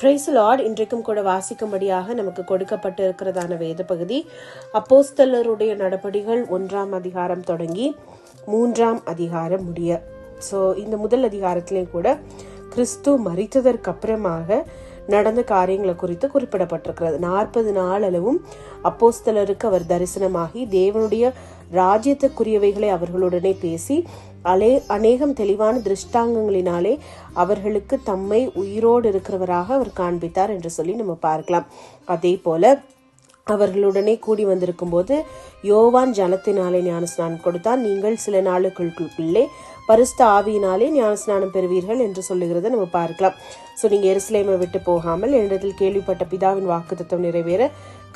Price Lord இன்றைக்கும் கூட வாசிக்கும்படியாக நமக்கு கொடுக்கப்பட்டு இருக்கிறதான வேத பகுதி அப்போஸ்தலருடைய நடபடிகள் ஒன்றாம் அதிகாரம் தொடங்கி மூன்றாம் அதிகாரம் முடிய. ஸோ இந்த முதல் அதிகாரத்திலையும் கூட கிறிஸ்து மறித்ததற்கு அப்புறமாக நடந்த காரியங்களை குறித்து குறிப்பிடப்பட்டிருக்கிறது. நாற்பது நாள் அளவும் அப்போஸ்தலருக்கு அவர் தரிசனமாகி தேவனுடைய ராஜ்யத்துக்குரியவைகளை அவர்களுடனே பேசி அலே அநேகம் தெளிவான திருஷ்டாங்கங்களினாலே அவர்களுக்கு தம்மை உயிரோடு இருக்கிறவராக அவர் காண்பித்தார் என்று சொல்லி நம்ம பார்க்கலாம். அதே போல அவர்களுடனே கூடி வந்திருக்கும் போது யோவான் ஜலத்தினாலே ஞானஸ்நானம் கொடுத்தால் நீங்கள் சில நாளுக்குள்ளே பரிசுத்த ஆவியினாலே ஞானஸ்நானம் பெறுவீர்கள் என்று சொல்லுகிறத நம்ம பார்க்கலாம். ஸோ நீங்கள் எருசலேமை விட்டு போகாமல் என்னிடத்தில் கேள்விப்பட்ட பிதாவின் வாக்குத்தத்தம் நிறைவேற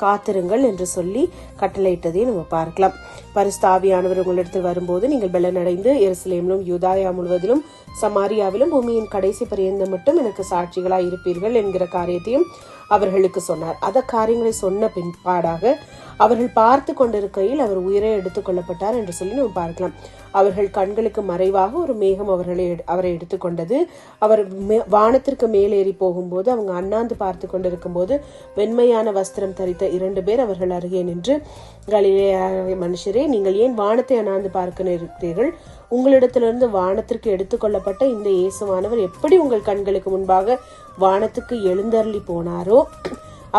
காத்திருங்கள் என்று சொல்லி கட்டளையிட்டதையும் நம்ம பார்க்கலாம். பரிசுத்த ஆவியானவர் உங்களிடத்தில் வரும்போது நீங்கள் பெலனடைந்து எருசலேமிலும் யூதாயா முழுவதிலும் சமாரியாவிலும் பூமியின் கடைசி பரியந்தம் மட்டும் எனக்கு சாட்சிகளாய் இருப்பீர்கள் என்கிற காரியத்தையும் அவர்களுக்கு சொன்னார். அத காரியங்களை சொன்ன பின்பாடாக அவர்கள் பார்த்து கொண்டிருக்கையில் அவர் உயிரை எடுத்துக் கொள்ளப்பட்டார் என்று சொல்லி நம்ம பார்க்கலாம். அவர்கள் கண்களுக்கு மறைவாக ஒரு மேகம் அவர்களை எடு- அவரை எடுத்துக்கொண்டது அவர் மே- வானத்திற்கு மேலேறி போகும்போது அவங்க அண்ணாந்து பார்த்து கொண்டிருக்கும் போது வெண்மையான வஸ்திரம் தரித்த இரண்டு பேர் அவர்கள் அருகே நின்று கலிலே மனுஷரே நீங்கள் ஏன் வானத்தை அண்ணாந்து பார்க்க இருக்கிறீர்கள் உங்களிடத்திலிருந்து வானத்திற்கு எடுத்துக்கொள்ளப்பட்ட இந்த இயேசுவானவர் எப்படி உங்கள் கண்களுக்கு முன்பாக வானத்துக்கு எழுந்தருளி போனாரோ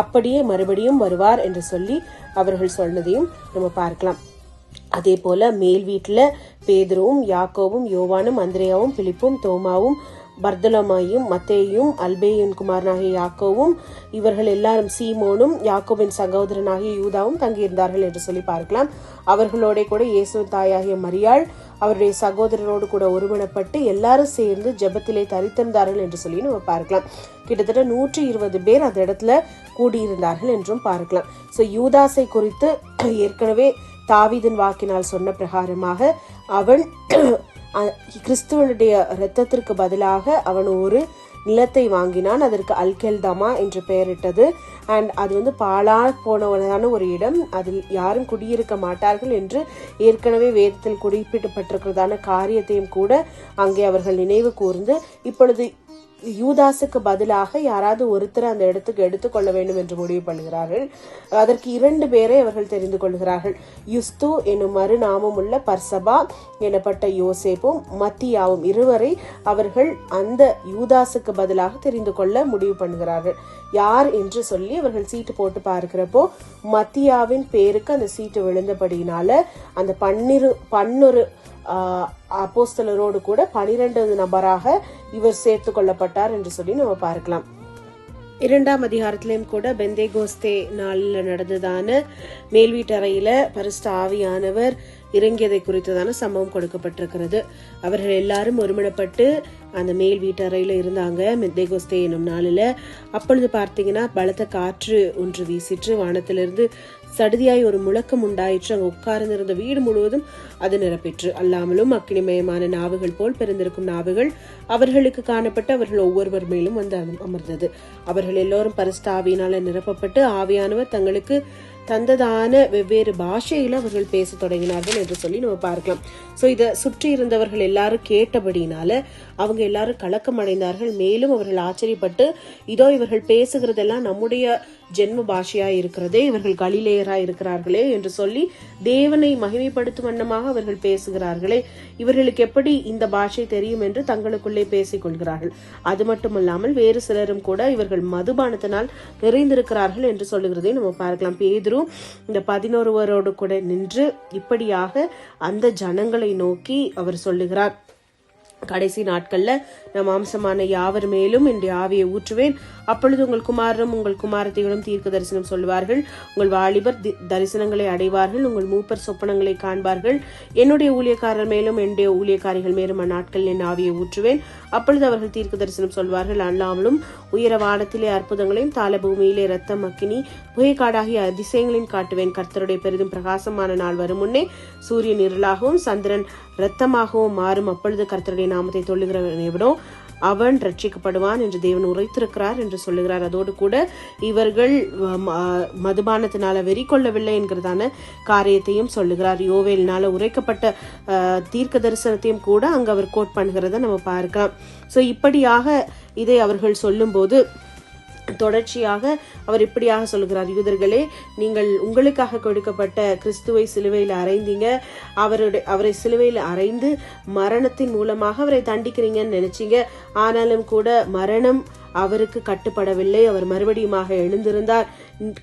அப்படியே மறுபடியும் வருவார் என்று சொல்லி அவர்கள் சொன்னதையும் நம்ம பார்க்கலாம். அதே போல மேல் வீட்டில் பேதுருவும் யாக்கோவும் யோவானும் அந்திரேயாவும் பிலிப்பும் தோமாவும் பர்தலமாயும் மத்தேயும் அல்பேயின் குமாரனாகிய யாக்கோவும் இவர்கள் எல்லாரும் சீமோனும் யாக்கோவின் சகோதரனாகிய யூதாவும் தங்கியிருந்தார்கள் என்று சொல்லி பார்க்கலாம். அவர்களோட கூட இயேசுவின் தாயாகிய மரியாள் அவருடைய சகோதரரோடு கூட ஒருமணப்பட்டு எல்லாரும் சேர்ந்து ஜெபத்திலே தரித்திருந்தார்கள் என்று சொல்லி நம்ம பார்க்கலாம். கிட்டத்தட்ட நூற்றி இருபது பேர் அந்த இடத்துல கூடியிருந்தார்கள் என்றும் பார்க்கலாம். ஸோ யூதாஸை குறித்து ஏற்கனவே தாவிதன் வாக்கினால் சொன்ன பிரகாரமாக அவன் கிறிஸ்துவனுடைய இரத்தத்திற்கு பதிலாக அவன் ஒரு நிலத்தை வாங்கினான். அதற்கு அல்கெல்தமா என்று பெயரிட்டது. அண்ட் அது வந்து பாழா போனவனான ஒரு இடம். அதில் யாரும் குடியிருக்க மாட்டார்கள் என்று ஏற்கனவே வேதத்தில் குறிப்பிடப்பட்டிருக்கிறதான காரியத்தையும் கூட அங்கே அவர்கள் நினைவு கூர்ந்து இப்பொழுது யூதாஸுக்கு பதிலாக யாராவது ஒருத்தர் அந்த இடத்துக்கு எடுத்துக்கொள்ள வேண்டும் என்று முடிவு பண்ணுகிறார்கள். அதற்கு இரண்டு பேரை அவர்கள் தெரிந்து கொள்கிறார்கள். யுஸ்து என்னும் மறுநாமம் உள்ள பர்சபா எனப்பட்ட யோசேப்பும் மத்தியாவும் இருவரை அவர்கள் அந்த யூதாஸுக்கு பதிலாக தெரிந்து கொள்ள முடிவு பண்ணுகிறார்கள். யார் என்று சொல்லி அவர்கள் சீட்டு போட்டு பார்க்கிறப்போ மத்தியாவின் பேருக்கு அந்த சீட்டு விழுந்தபடியினால அந்த பன்னிரு பன்னொரு அப்போஸ்தலரோடு கூட பனிரெண்டாவது நபராக இவர் சேர்த்து கொள்ளப்பட்டார் என்று சொல்லி நம்ம பார்க்கலாம். இரண்டாம் அதிகாரத்திலையும் கூட பெந்தே கோஸ்தே நாளில் நடந்ததான மேல் வீட்டறையில பரிசுத்த ஆவியானவர் இறங்கியதை குறித்ததான சம்பவம் கொடுக்கப்பட்டிருக்கிறது. அவர்கள் எல்லாரும் ஒருமனப்பட்டு அந்த மேல் வீட்டறையில இருந்தாங்க மெத்தேகோஸ்தே என்னும் நாளில். அப்பொழுது பார்த்தீங்கன்னா பலத்த காற்று ஒன்று வீசிற்று வானத்திலிருந்து சடுதியாய் ஒரு முழக்கம் உண்டாயிற்று. அங்கு உட்கார்ந்திருந்த வீடு முழுவதும் அது நிரப்பிற்று. அல்லாமலும் அக்கினிமயமான நாவுகள் போல் பிறந்திருக்கும் நாவுகள் அவர்களுக்கு காணப்பட்டு அவர்கள் ஒவ்வொருவர் மேலும் வந்து அமர்ந்தது. அவர்கள் எல்லோரும் பரிசுத்த ஆவியினால நிரப்பப்பட்டு ஆவியானவர் தங்களுக்கு தந்ததான வெவ்வேறு பாஷையில அவர்கள் பேசத் தொடங்கினார்கள் என்று சொல்லி நம்ம பார்க்கலாம். சோ இதை சுற்றி இருந்தவர்கள் எல்லாரும் கேட்டபடினால அவங்க எல்லாரும் கலக்கம் அடைந்தார்கள் மேலும் அவர்கள் ஆச்சரியப்பட்டு இதோ இவர்கள் பேசுகிறதெல்லாம் நம்முடைய ஜென்ம பாஷையா இருக்கிறதே இவர்கள் கலிலேயரா இருக்கிறார்களே என்று சொல்லி தேவனை மகிமைப்படுத்தும் வண்ணமாக அவர்கள் பேசுகிறார்களே. இவர்களுக்கு எப்படி இந்த பாஷை தெரியும் என்று தங்களுக்குள்ளே பேசிக் கொள்கிறார்கள். அது மட்டுமல்லாமல் வேறு சிலரும் கூட இவர்கள் மதுபானத்தினால் நிறைந்திருக்கிறார்கள் என்று சொல்லுகிறதை நம்ம பார்க்கலாம். பேதுரு இந்த பதினொருவரோடு கூட நின்று இப்படியாக அந்த ஜனங்களை நோக்கி அவர் சொல்லுகிறார். கடைசி நாட்கள்ல நம் மாம்சமான யாவர் மேலும் என்னுடைய ஆவியை ஊற்றுவேன். அப்பொழுது உங்கள் குமாரரும் உங்கள் குமாரத்திகளும் தீர்க்க தரிசனம் சொல்வார்கள் உங்கள் வாலிபர் தரிசனங்களை அடைவார்கள். உங்கள் மூப்பர் சொப்பனங்களை காண்பார்கள். என்னுடைய ஊழியக்காரர் மேலும் என்னுடைய ஊழியக்காரிகள் மேலும் அந்நாட்களில் என் ஆவியை ஊற்றுவேன். அப்பொழுது அவர்கள் தீர்க்க தரிசனம் சொல்வார்கள். அல்லாமலும் உயர வானத்திலே அற்புதங்களையும் தாழ பூமியிலே ரத்தம் அக்கினி புகைக்காடாகிய அதிசயங்களையும் காட்டுவேன். கர்த்தருடைய பெரிதும் பிரகாசமான நாள் வரும் முன்னே சூரியன் இருளாகவும் சந்திரன் இரத்தமாகவும் மாறும். அப்பொழுது கர்த்தருடைய நாமத்தை தொழுகிறவன் எவனோ அவன் ரட்சிக்கப்படுவான் என்று தேவன் உரைத்திருக்கிறார் என்று சொல்லுகிறார். அதோடு கூட இவர்கள் ம- மதுபானத்தினால வெறி கொள்ளவில்லை என்கிறதான காரியத்தையும் சொல்லுகிறார். யோவேலினால உரைக்கப்பட்ட தீர்க்க தரிசனத்தையும் கூட அங்கு அவர் கோட் பண்ணுகிறத நம்ம பார்க்கலாம். ஸோ இப்படியாக இதை அவர்கள் சொல்லும்போது தொடர்ச்சியாக அவர் இப்படியாக சொல்கிறார் யூதர்களே நீங்கள் உங்களுக்காக கொடுக்கப்பட்ட கிறிஸ்துவை சிலுவையில் அறைந்தீங்க. அவருடைய அவரை சிலுவையில் அறைந்து மரணத்தின் மூலமாக அவரை தண்டிக்கிறீங்கன்னு நினைச்சீங்க. ஆனாலும் கூட மரணம் அவருக்கு கட்டுப்படவில்லை. அவர் மறுபடியுமாக எழுந்திருந்தார்.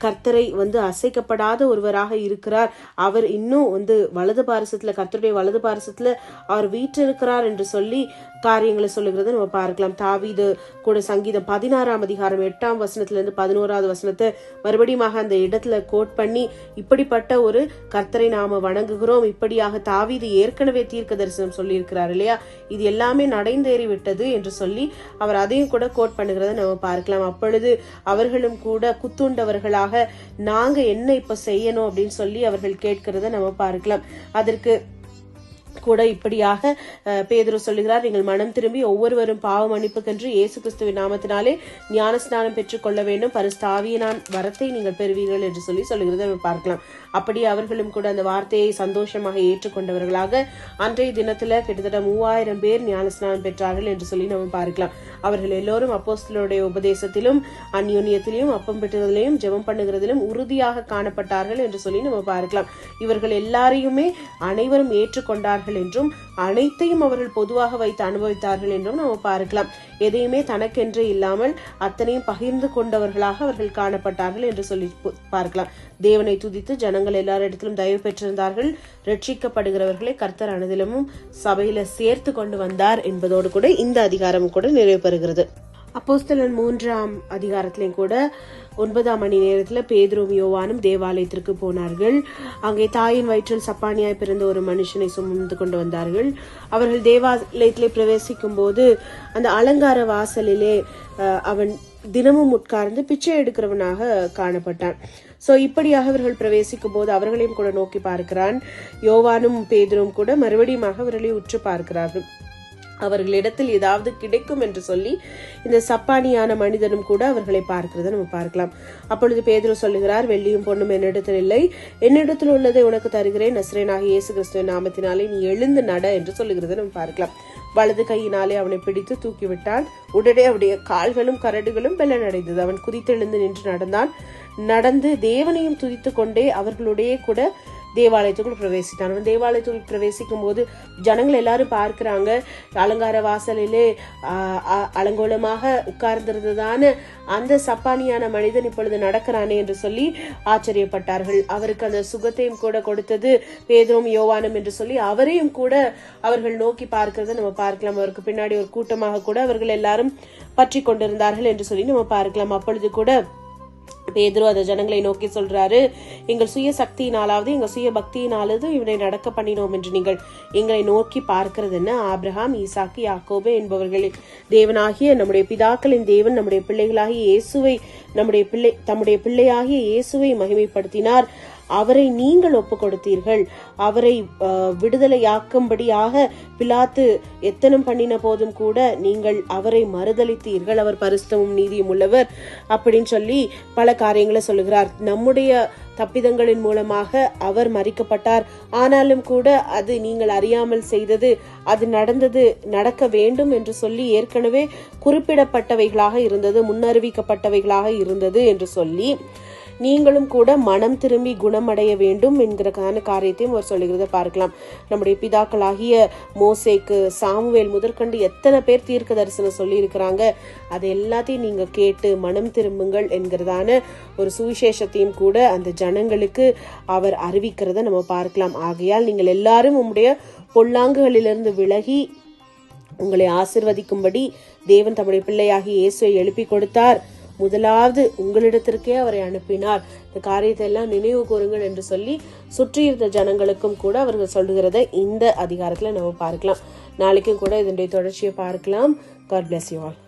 கர்த்தரை வந்து அசைக்கப்படாத ஒருவராக இருக்கிறார். அவர் இன்னும் வந்து வலது பாரசத்துல கர்த்தருடைய வலது பாரசத்துல அவர் வீற்றிருக்கிறார் என்று சொல்லி காரியங்களை சொல்லுகிறத நம்ம பார்க்கலாம். தாவீது கூட சங்கீதம் பதினாறாம் அதிகாரம் எட்டாம் வசனத்துல இருந்து பதினோராவது வசனத்தை மறுபடியுமாக அந்த இடத்துல கோட் பண்ணி இப்படிப்பட்ட ஒரு கர்த்தரை நாம வணங்குகிறோம். இப்படியாக தாவீது ஏற்கனவே தீர்க்க தரிசனம் சொல்லியிருக்கிறார் இல்லையா? இது எல்லாமே நடைந்தேறி விட்டது என்று சொல்லி அவர் அதையும் கூட கோட் பண்ணுகிறத நம்ம பார்க்கலாம். அப்பொழுது அவர்களும் கூட குத்துண்டவர்களாக நாங்க என்ன இப்ப செய்யணும் அப்படின்னு சொல்லி அவர்கள் கேட்கிறத நம்ம பார்க்கலாம். அதற்கு கூட இப்படியாக அஹ், சொல்லுகிறார் நீங்கள் மனம் திரும்பி ஒவ்வொருவரும் பாவ மன்னிப்புக்கென்று இயேசு கிறிஸ்துவின் நாமத்தினாலே ஞானஸ்நானம் பெற்றுக்கொள்ள வேண்டும். பரிஸ்தாவியினான் வரத்தை நீங்கள் பெறுவீர்கள் என்று சொல்லி சொல்லுகிறதை பார்க்கலாம். அப்படி அவர்களும் கூட அந்த வார்த்தையை சந்தோஷமாக ஏற்றுக்கொண்டவர்களாக அன்றைய தினத்துல கிட்டத்தட்ட மூவாயிரம் பேர் ஞானஸ்நானம் பெற்றார்கள் என்று சொல்லி நம்ம பார்க்கலாம். அவர்கள் எல்லோரும் அப்போஸ்தலருடைய உபதேசத்திலும் அந்யோன்யத்திலும் அப்பம் பெற்றுவதிலையும் ஜெபம் பண்ணுகிறதிலும் உறுதியாக காணப்பட்டார்கள் என்று சொல்லி நம்ம பார்க்கலாம். இவர்கள் எல்லாரையுமே அனைவரும் ஏற்றுக்கொண்டார்கள். என்றும் அனைத்தையும் அவர்கள் பொதுவாக வைத்து அனுபவித்தார்கள் என்றும் நம்ம பார்க்கலாம். எதையுமே தனக்கென்று இல்லாமல் அத்தனையும் பகிர்ந்து கொண்டவர்களாக அவர்கள் காணப்பட்டார்கள் என்று சொல்லி பார்க்கலாம். தேவனை துதித்து ஜனங்கள் எல்லாரிடத்திலும் தயவு பெற்றிருந்தார்கள். ரட்சிக்கப்படுகிறவர்களை கர்த்தர் அனதிலமும் சபையில சேர்த்து கொண்டு வந்தார் என்பதோடு கூட இந்த அதிகாரம் கூட நிறைவு பெறுகிறது. அப்போஸ்தலன் மூன்றாம் அதிகாரத்திலையும் கூட ஒன்பதாம் மணி நேரத்தில் பேதுரும் யோவானும் தேவாலயத்திற்கு போனார்கள். அங்கே தாயின் வயிற்றில் சப்பானியாய் பிறந்த ஒரு மனுஷனை சுமந்து கொண்டு வந்தார்கள். அவர்கள் தேவாலயத்திலே பிரவேசிக்கும் போது அந்த அலங்கார வாசலிலே அவன் தினமும் உட்கார்ந்து பிச்சை எடுக்கிறவனாக காணப்பட்டான். ஸோ இப்படியாக அவர்கள் பிரவேசிக்கும் போது அவர்களையும் கூட நோக்கி பார்க்கிறான். யோவானும் பேதுரும் கூட மறுபடியுமாக அவர்களை உற்று பார்க்கிறார்கள். அவர்களிடத்தில் ஏதாவது கிடைக்கும் என்று சொல்லி இந்த சப்பானியான மனிதனும் கூட அவர்களை பார்க்கிறத நம்ம பார்க்கலாம். அப்பொழுது பேதுரு சொல்லுகிறார் வெள்ளியும் பொண்ணும் என்னிடத்தில் இல்லை. என்னிடத்தில் உள்ளதை உனக்கு தருகிறேன். நஸ்ரேனாக இயேசு கிறிஸ்துவின் நாமத்தினாலே நீ எழுந்து நட என்று சொல்லுகிறத நம்ம பார்க்கலாம். வலது கையினாலே அவனை பிடித்து தூக்கிவிட்டான். உடனே அவனுடைய கால்களும் கரடுகளும் வெள்ளனடைந்தது. அவன் குதித்தெழுந்து நின்று நடந்தான். நடந்து தேவனையும் துதித்து கொண்டே அவர்களுடைய கூட தேவாலயத்துக்குள் பிரவேசித்தான். அவன் தேவாலயத்துக்குள் பிரவேசிக்கும் போது ஜனங்கள் எல்லாரும் பார்க்கிறாங்க. அலங்கார வாசலிலே அலங்கோலமாக உட்கார்ந்திருந்ததான அந்த சப்பானியான மனிதன் இப்பொழுது நடக்கிறானே என்று சொல்லி ஆச்சரியப்பட்டார்கள். அவருக்கு அந்த சுகத்தையும் கூட கொடுத்தது பேதுரும் யோவானம் என்று சொல்லி அவரையும் கூட அவர்கள் நோக்கி பார்க்கிறத நம்ம பார்க்கலாம். அவருக்கு பின்னாடி ஒரு கூட்டமாக கூட அவர்கள் எல்லாரும் பற்றி கொண்டிருந்தார்கள் என்று சொல்லி நம்ம பார்க்கலாம். அப்பொழுது கூட பேதுரு அதை ஜனங்களை நோக்கி சொல்றாரு எங்கள் சுய சக்தியினாலாவது எங்கள் சுய பக்தியினாலாவது இவனை நடக்க பண்ணினோம் என்று நீங்கள் எங்களை நோக்கி பார்க்கிறது என்ன? ஆப்ரஹாம் ஈசாக்கு யாக்கோபு என்பவர்களின் தேவனாகிய நம்முடைய பிதாக்களின் தேவன் நம்முடைய பிள்ளைகளாகிய இயேசுவை நம்முடைய பிள்ளை தம்முடைய பிள்ளையாகிய இயேசுவை மகிமைப்படுத்தினார். அவரை நீங்கள் ஒப்பு கொடுத்தீர்கள் அவரை விடுதலையாக்கும்படியாக பிலாத்து எத்தனம் பண்ணின போதும் கூட நீங்கள் அவரை மறுதளித்தீர்கள் அவர் பரிசுத்தமும் நீதியும் உள்ளவர் அப்படின்னு சொல்லி பல காரியங்களை சொல்லுகிறார். நம்முடைய தப்பிதங்களின் மூலமாக அவர் மறிக்கப்பட்டார். ஆனாலும் கூட அது நீங்கள் அறியாமல் செய்தது அது நடந்தது நடக்க வேண்டும் என்று சொல்லி ஏற்கனவே குறிப்பிடப்பட்டவைகளாக இருந்தது முன்னறிவிக்கப்பட்டவைகளாக இருந்தது என்று சொல்லி நீங்களும் கூட மனம் திரும்பி குணமடைய வேண்டும் என்கிறக்கான காரியத்தையும் அவர் சொல்லுகிறத பார்க்கலாம். நம்முடைய பிதாக்களாகிய மோசேக்கு சாமுவேல் முதற்கண்டு எத்தனை பேர் தீர்க்க தரிசனம் சொல்லி இருக்கிறாங்க அது எல்லாத்தையும் நீங்க கேட்டு மனம் திரும்புங்கள் என்கிறதான ஒரு சுவிசேஷத்தையும் கூட அந்த ஜனங்களுக்கு அவர் அறிவிக்கிறத நம்ம பார்க்கலாம். ஆகையால் நீங்கள் எல்லாரும் உங்களுடைய பொல்லாங்குகளிலிருந்து விலகி உங்களை ஆசிர்வதிக்கும்படி தேவன் தம்முடைய பிள்ளையாகி இயேசுவை எழுப்பி கொடுத்தார். முதலாவது உங்களிடத்திற்கே அவரை அனுப்பினார். இந்த காரியத்தை எல்லாம் நினைவு கூறுங்கள் என்று சொல்லி சுற்றியிருந்த ஜனங்களுக்கும் கூட அவர்கள் சொல்லுகிறத இந்த அதிகாரத்தில் நம்ம பார்க்கலாம். நாளைக்கும் கூட இதனுடைய தொடர்ச்சியை பார்க்கலாம். God bless you all